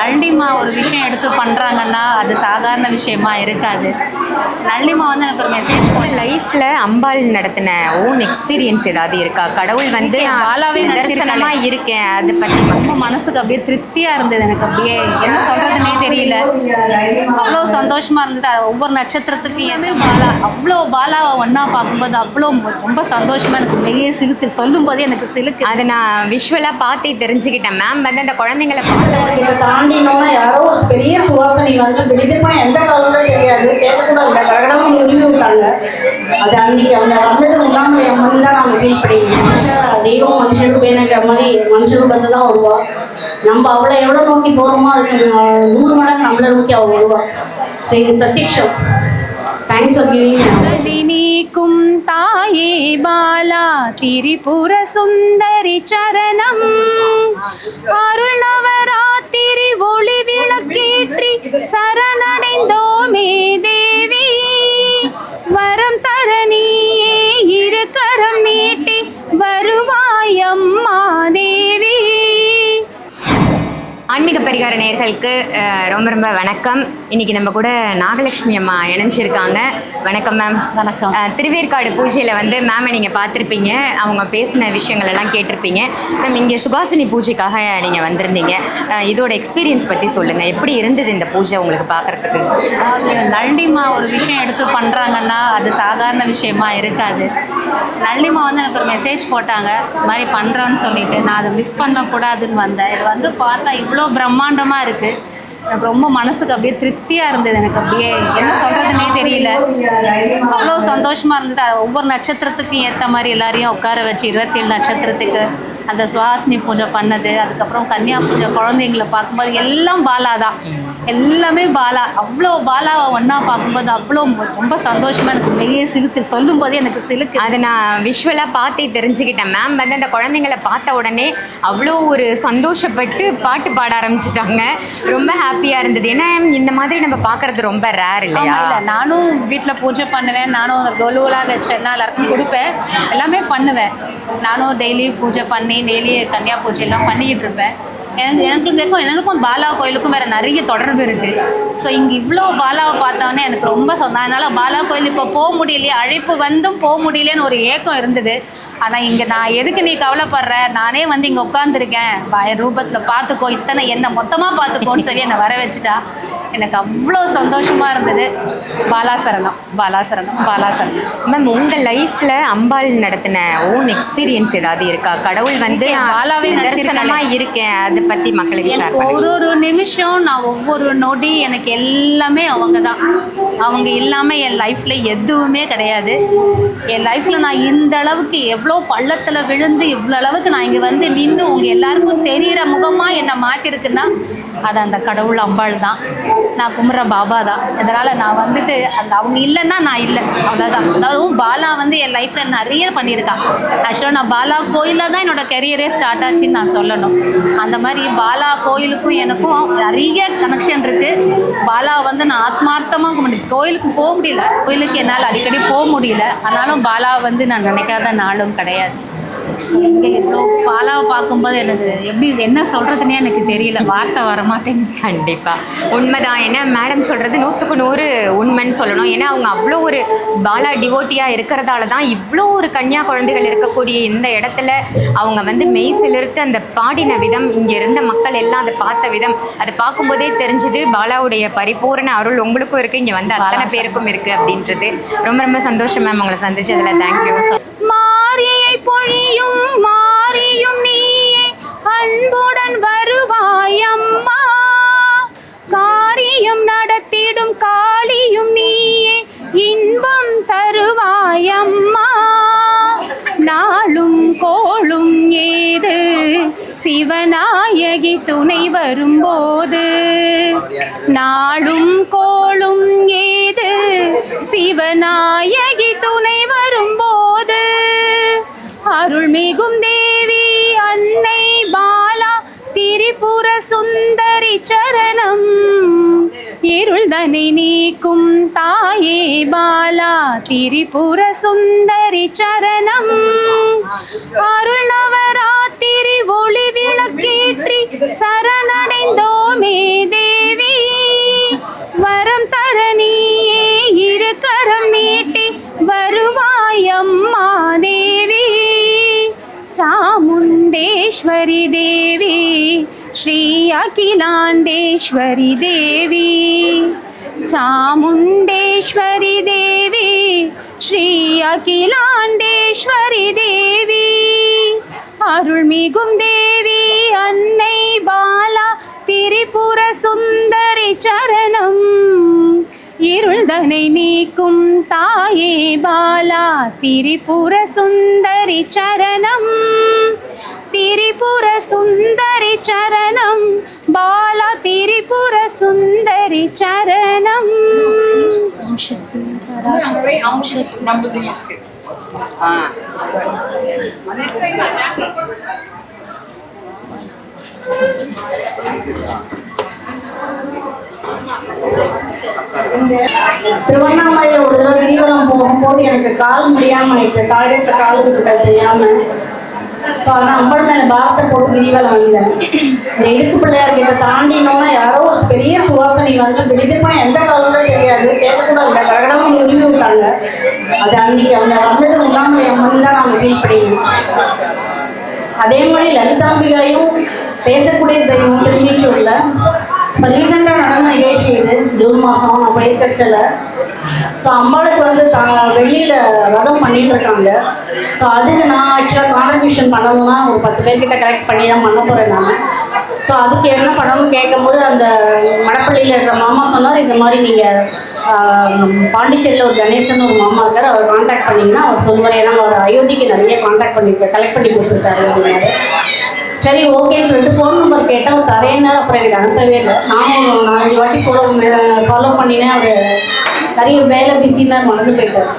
நள்ளிமா ஒரு விஷயம் எடுத்து பண்ணுறாங்கன்னா அது சாதாரண விஷயமா இருக்காது. நள்ளிமா வந்து எனக்கு ஒரு மெசேஜ் லைஃப்ல அம்பாள் நடத்தின ஓன் எக்ஸ்பீரியன்ஸ் ஏதாவது இருக்கா? கடவுள் வந்து பாலாவே நிதர்சனமா இருக்கேன். அதை பத்தி ரொம்ப மனசுக்கு அப்படியே திருப்தியாக இருந்தது எனக்கு அப்படியே. என்ன சொல்கிறதுனே தெரியல. அவ்வளோ சந்தோஷமாக இருந்தது ஒவ்வொரு நட்சத்திரத்துக்கும் ஏமே பாலா அவ்வளோ பாலாவை ஒன்றா பார்க்கும்போது அவ்வளோ ரொம்ப சந்தோஷமாக எனக்கு வெளியே சிலுத்து சொல்லும்போதே எனக்கு சிலுக்கு. அதை நான் விஷுவலா பார்த்தே தெரிஞ்சுக்கிட்டேன். மேம் வந்து அந்த குழந்தைங்களை பார்த்த அதை இதை யாரோ ஒரு பெரிய சுவாசனை வந்து திடீர்னு எந்த காலத்தில் தெரியாது. கேட்கக்கூடாது இல்லை. கடகடமாக உருவி விட்டாங்க. அது அன்னைக்கு அவங்க வந்ததுக்கு முன்னாடி என் தான் நாங்கள் ஃபீல் பண்ணிக்கிறோம் தெய்வம் மனுஷனுக்கு வேணுங்கிற மாதிரி மனுஷனுக்கு வந்து தான் வருவா. நம்ம அவளை எவ்வளோ நோக்கி போகிறோமோ அதுக்கு நூறு மடங்கு நம்மளை நோக்கி அவள் வருவா. ஸோ இது பிரத்யக்ஷம் தேங்க்ஸ் ஃபார் கிவிங் கதி நீக்கும் தாயே பாலா திரிபுர சுந்தரி சரணம். அருள் நவராத்திரி ஒளி விளக்கேற்றி சரணடைந்தோமே பரிகார நேயர்களுக்கு அஹ், ரொம்ப ரொம்ப வணக்கம். இன்னைக்கு நம்ம கூட நாகலட்சுமி அம்மா இணைஞ்சிருக்காங்க. வணக்கம் மேம் வணக்கம். திருவேற்காடு பூஜையில் வந்து மேமை நீங்கள் பார்த்துருப்பீங்க. அவங்க பேசின விஷயங்கள் எல்லாம் கேட்டிருப்பீங்க. மேம் இங்கே சுகாசினி பூஜைக்காக நீங்கள் வந்திருந்தீங்க. இதோட எக்ஸ்பீரியன்ஸ் பற்றி சொல்லுங்கள் எப்படி இருந்தது இந்த பூஜை உங்களுக்கு பார்க்குறதுக்கு? நள்ளிமா ஒரு விஷயம் எடுத்து பண்ணுறாங்கன்னா அது சாதாரண விஷயமா இருக்காது. நள்ளிமா வந்து எனக்கு ஒரு மெசேஜ் போட்டாங்க. இது மாதிரி பண்ணுறோன்னு சொல்லிட்டு. நான் அதை மிஸ் பண்ணக்கூடாதுன்னு வந்தேன். இது வந்து பார்த்தா இவ்வளோ பிரம்மாண்டமாக இருக்குது எனக்கு ரொம்ப மனசுக்கு அப்படியே திருப்தியாக இருந்தது எனக்கு அப்படியே. என்ன சொல்கிறதுனே தெரியல. அவ்வளோ சந்தோஷமாக இருந்தது. ஒவ்வொரு நட்சத்திரத்துக்கும் ஏற்ற மாதிரி எல்லாரையும் உட்கார வச்சு இருபத்தேழு நட்சத்திரத்துக்கு அந்த சுவாசினி பூஜை பண்ணது அதுக்கப்புறம் கன்னியா பூஜை குழந்தைங்களை பார்க்கும்போது எல்லாம் பாலா தான். எல்லாமே பாலா. அவ்வளோ பாலாவை ஒன்றா பார்க்கும்போது அவ்வளோ ரொம்ப சந்தோஷமாக எனக்கு வெளியே சிலுக்கு சொல்லும்போதே எனக்கு சிலுக்கு. அதை நான் விஷுவலாக பார்த்தே தெரிஞ்சுக்கிட்டேன் மேம் வந்து அந்த குழந்தைங்களை பார்த்த உடனே அவ்வளோ ஒரு சந்தோஷப்பட்டு பாட்டு பாட ஆரம்பிச்சிட்டாங்க. ரொம்ப ஹாப்பியாக இருந்தது. ஏன்னா இந்த மாதிரி நம்ம பார்க்குறது ரொம்ப ரேர் இல்லையா? இல்ல. நானும் வீட்டில் பூஜை பண்ணுவேன். நானும் கொலுவலாக வச்சேன்னா எல்லாருக்கும் கொடுப்பேன். எல்லாமே பண்ணுவேன். நானும் டெய்லி பூஜை பண்ணி டெய்லி கன்னியா பூஜை எல்லாம் பண்ணிக்கிட்டு இருப்பேன். எனக்கு எனக்கும் எனக்கும் பாலா கோயிலுக்கும் வேறு நிறைய தொடர்பு இருக்குது ஸோ இங்கே இவ்வளோ பாலாவை பார்த்தோன்னே எனக்கு ரொம்ப சொந்தம் அதனால் பாலா கோயில் இப்போ போக முடியலையே அழைப்பு வந்தும் போக முடியலையேன்னு ஒரு ஏக்கம் இருந்தது. ஆனால் இங்கே நான் எதுக்கு நீ கவலைப்படுற? நானே வந்து இங்கே உட்காந்துருக்கேன் என் ரூபத்தில் பார்த்துக்கோ இத்தனை என்னை மொத்தமாக பார்த்துக்கோன்னு சொல்லி என்னை வர வச்சுட்டா. எனக்கு அவ்வளோ சந்தோஷமாக இருந்தது பாலாசரணம் பாலாசரணம் பாலாசரணம். மேம் உங்கள் லைஃப்பில் அம்பாள் நடத்தின ஓன் எக்ஸ்பீரியன்ஸ் ஏதாவது இருக்கா? கடவுள் வந்து பாலாவே நிதர்சனமாக இருக்கேன் அதை பற்றி மக்களுக்கு ஒரு ஒரு நிமிஷம் நான் ஒவ்வொரு நொடி எனக்கு எல்லாமே அவங்க தான் அவங்க இல்லாமல் என் லைஃப்பில் எதுவுமே கிடையாது. என் லைஃப்பில் நான் இந்த அளவுக்கு எவ்வளோ பள்ளத்தில் விழுந்து இவ்வளோ அளவுக்கு நான் இங்கே வந்து நின்று உங்கள் எல்லாருக்கும் தெரிகிற முகமாக என்னை மாற்றிருக்குன்னா அது அந்த கடவுள் அம்பாள் தான். நான் கும்பிட்ற பாபா தான். இதனால் நான் வந்துட்டு அந்த அவங்க இல்லைன்னா நான் இல்லை. அவ்வளோதான் அதாவது பாலா வந்து என் லைஃப்பில் நிறைய பண்ணியிருக்கா. ஆக்சுவலாக நான் பாலா கோயிலில் தான் என்னோட கெரியரே ஸ்டார்ட் ஆச்சுன்னு நான் சொல்லணும். அந்த மாதிரி பாலா கோயிலுக்கும் எனக்கும் நிறைய கனெக்ஷன் இருக்குது பாலா வந்து நான் ஆத்மார்த்தமாக கும்பிட்டு கோயிலுக்கு போக முடியல. கோயிலுக்கு என்னால் அடிக்கடி போக முடியல. ஆனாலும் பாலா வந்து நான் நினைக்காத நாளும் கிடையாது. இங்கே எவ்வளோ பாலாவை பார்க்கும்போது எனக்கு எப்படி என்ன சொல்கிறதுனே எனக்கு தெரியல. வார்த்தை வர மாட்டேங்குது. கண்டிப்பாக உண்மைதான். ஏன்னா மேடம் சொல்கிறது நூற்றுக்கு நூறு உண்மைன்னு சொல்லணும். ஏன்னா அவங்க அவ்வளோ ஒரு பாலா டிவோட்டியாக இருக்கிறதால தான் இவ்வளோ ஒரு கன்னியா குழந்தைகள் இருக்கக்கூடிய இந்த இடத்துல அவங்க வந்து மெய் சிலிர்த்து அந்த பாடின விதம் இங்கே இருந்த மக்கள் எல்லாம் அதை பார்த்த விதம். அதை பார்க்கும்போதே தெரிஞ்சுது பாலாவுடைய பரிபூரண அருள் உங்களுக்கும் இருக்குது இங்கே வந்து அத்தனை பேருக்கும் இருக்குது அப்படின்றது. ரொம்ப ரொம்ப சந்தோஷம் மேம் உங்களை சந்திச்சதில். தேங்க்யூ பொழியும் மாறியும் நீயே அன்புடன் வருவாய் அம்மா. காரியம் நடத்திடும் காளியும் நீயே இன்பம் தருவாய் அம்மா. நாளும் கோளும் ஏது சிவநாயகி துணை வரும்போது. நாளும் கோளும் ஏது சிவநாயகி துணை வரும்போது. அருள்மிகும் தேவி அன்னை பாலா திரிபுர சுந்தரி சரணம். இருள்தனை நீக்கும் தாயே பாலா திரிபுர சுந்தரி சரணம். அருள் நவராத்திரி ஒளி விளக்கேற்றி అఖిలాండేశ్వరి దేవి చాముండేశ్వరి దేవి శ్రీ அகிலாண்டேஸ்வரி தேவி அருள்மிகும் தேவி அன்னை பாலா திரிபுர சுந்தரி சரணம் இருள்தனை நீக்கும் தாயே பாலா திரிபுர சுந்தரி சரணம். திரிபுர சுந்தரி சரணம். பாலா திரிபுர சுந்தரி சரணம். திருவண்ணாமலையில ஒரு தடவை கிரிவலம் போகும்போது எனக்கு கால் முடியாம இருக்கு டாய்லெட்ல கால் கொடுக்க தெரியாம. ஸோ அதான் அம்பள் மேலே பாரத்தை போட்டு கிரிவலம் வந்தேன் இந்த இடுக்கு பிள்ளையார் கிட்ட தாண்டினோன்னா யாரோ ஒரு பெரிய சுவாசனை வந்து திடீர்னு எந்த காலத்தும் தெரியாது. கேட்கக்கூடாது. இல்லை கடகடமும் விட்டாங்க. அது அன்னைக்கு அவங்க வந்தது முன்னாடி அம்மன் தான் நாங்கள் ஃபீல் பண்ணிக்கணும் அதே மாதிரி லலிதாம்பிகாயும் பேசக்கூடிய தெய்வம் திரும்பிச்சூரில் இப்போ ரீசெண்டாக நடந்த நிகழ்ச்சி இது. ஜூன் மாதம் நான் பயிர்கச்சல ஸோ அம்பாளுக்கு வந்து த வெளியில் ரதம் பண்ணிட்டு இருக்காங்க. ஸோ அதுக்கு நான் ஆக்சுவலாக கான்ட்ரிபியூஷன் பண்ணணும்னா ஒரு பத்து பேர்கிட்ட கலெக்ட் பண்ணி தான் பண்ண போகிறேன் நான். ஸோ அதுக்கு என்ன பண்ணணும்னு கேட்கும்போது அந்த மடப்பள்ளியில் இருக்கிற மாமா சொன்னார் இந்த மாதிரி நீங்கள் பாண்டிச்சேரியில் ஒரு கணேசன் ஒரு மாமா இருக்கார். அவர் காண்டாக்ட் பண்ணிங்கன்னா அவர் சொல்லுவார். ஏன்னா அவர் அயோத்திக்கு நிறைய காண்டாக்ட் பண்ணி கலெக்ட் பண்ணி கொடுத்துருக்காரு. அப்படின்னாரு சரி ஓகேன்னு சொல்லிட்டு ஃபோன் நம்பர் கேட்டால் அவர் தரேன்னு அப்புறம் எனக்கு அனுப்பவே இல்லை. நானும் நாலஞ்சு வாட்டி கூட ஃபாலோ பண்ணினேன் அவர் நிறைய வேலை பிஸின்னு மறந்து போயிட்டார்.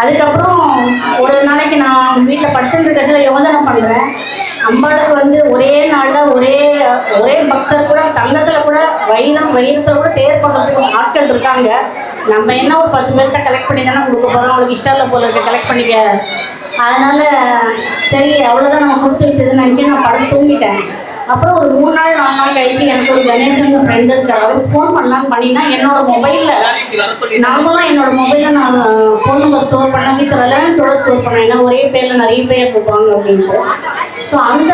அதுக்கப்புறம் ஒரு நாளைக்கு நான் வீட்டில் படுத்துட்டு கட்டில் யோஜனை பண்ணுறேன் அம்பாளுக்கு வந்து ஒரே நாளில் ஒரே ஒரே பக்தர் கூட தங்கத்தில் கூட வைரம் வைரத்தில் கூட தேர் பண்ணுறதுக்கு ஆட்கள் இருக்காங்க. நம்ம என்ன ஒரு பத்து பேர்கிட்ட கலெக்ட் பண்ணி தானே கொடுக்க போகிறோம் அவங்களுக்கு இஷ்டம் இல்லை போல இருக்க கலெக்ட் பண்ணிக்க. அதனால் சரி அவ்வளோதான் நம்ம கொடுத்து வச்சதுன்னு நினச்சி நான் படம் தூங்கிட்டேன். அப்புறம் ஒரு மூணு நாள் நாலு நாள் கழிச்சு எனக்கு ஒரு கணேசன் ஃப்ரெண்டு இருக்காரு. அவருக்கு ஃபோன் பண்ணலான்னு பண்ணினா என்னோட மொபைலில் நார்மலாக என்னோட மொபைலில் நான் ஸ்டோர் பண்ணேன் வித் ரெலவன்ஸோட ஸ்டோர் பண்ணேன் ஏன்னா ஒரே பேரில் நிறைய பேர் கொடுப்பாங்க அப்படின்ட்டு. ஸோ அந்த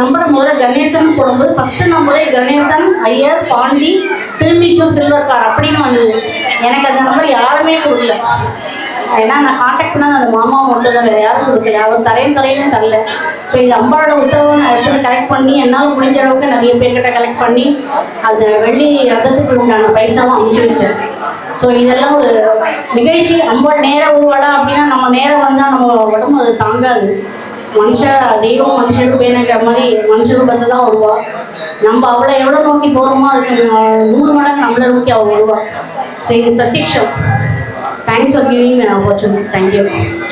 நம்பரை முதல்ல கணேசன் போடும்போது ஃபஸ்ட்டு நம்பரே கணேசன் ஐயர் பாண்டி திரும்பிச்சூர் சில்வர் கார் அப்படின்னு வந்தது. எனக்கு அந்த நம்பர் யாருமே கொடுக்கல. ஏன்னா நான் காண்டாக்ட் பண்ணால் அந்த மாமா மட்டும் தான் யாரும் கொடுக்கல. அவர் தரையும் தரையும் தரல. ஸோ இது அம்பாவோட உத்தரவை நான் எடுத்து கலெக்ட் பண்ணி என்னால் முடிஞ்ச அளவுக்கு நிறைய பேர்கிட்ட கலெக்ட் பண்ணி அந்த வெள்ளி ரத்தத்துக்கு உண்டான பைசாவும் அனுப்பிச்சு வச்சேன். ஸோ இதெல்லாம் ஒரு நிகழ்ச்சி. ரொம்ப நேரம் உருவாடா அப்படின்னா நம்ம நேரம் வந்தால் நம்ம உடம்பு அது தாங்காது. மனுஷ தெய்வம் மனுஷனுக்கு வேணுங்கிற மாதிரி மனுஷ ரூபத்தை தான் வருவா நம்ம அவளை எவ்வளோ நோக்கி போகிறோமோ அதுக்கு நூறு மடங்கு நம்மளை நோக்கி அவள் வருவா ஸோ இது பிரத்யக்ஷம் thanks for giving opportunity thank you